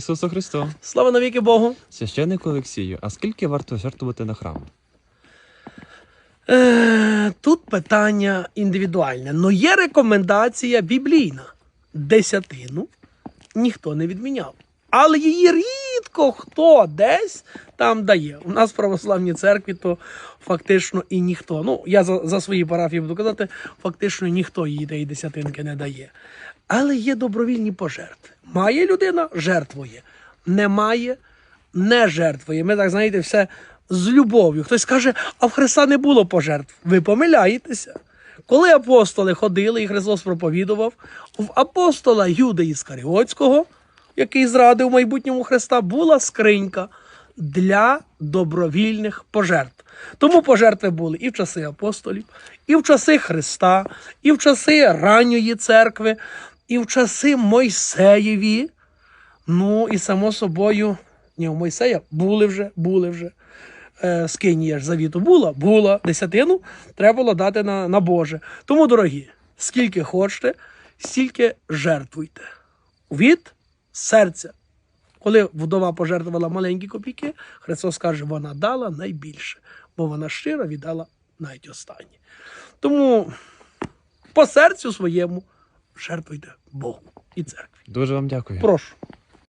Ісусу Христу, Слава навіки Богу. священнику Олексію, а скільки варто жертвувати на храм? Е, тут питання індивідуальне. Ну є рекомендація біблійна. Десятину ніхто не відміняв. Але її рідко хто десь там дає. У нас в православній церкві то фактично і ніхто. Ну, я за, за свої парафії буду казати, фактично ніхто її десятинки не дає. Але є добровільні пожертви. Має людина жертвує. Немає, не жертвує. Ми так знаєте, все з любов'ю. Хтось каже, а в Христа не було пожертв. Ви помиляєтеся. Коли апостоли ходили і Христос проповідував, в апостола Юди Іскаріотського, який зрадив майбутньому Христа, була скринька для добровільних пожертв. Тому пожертви були і в часи апостолів, і в часи Христа, і в часи ранньої церкви, і в часи Мойсеєві. Ну і само собою, ні, у Мойсея були вже, були вже. Е, скинія ж завіту була, була. Десятину треба було дати на, на Боже. Тому, дорогі, скільки хочете, стільки жертвуйте. Від серця. Коли вдова пожертвувала маленькі копійки, Христос каже, вона дала найбільше, бо вона щиро віддала навіть останнє. Тому по серцю своєму жертвуйте Богу і церкві. Дуже вам дякую. Прошу.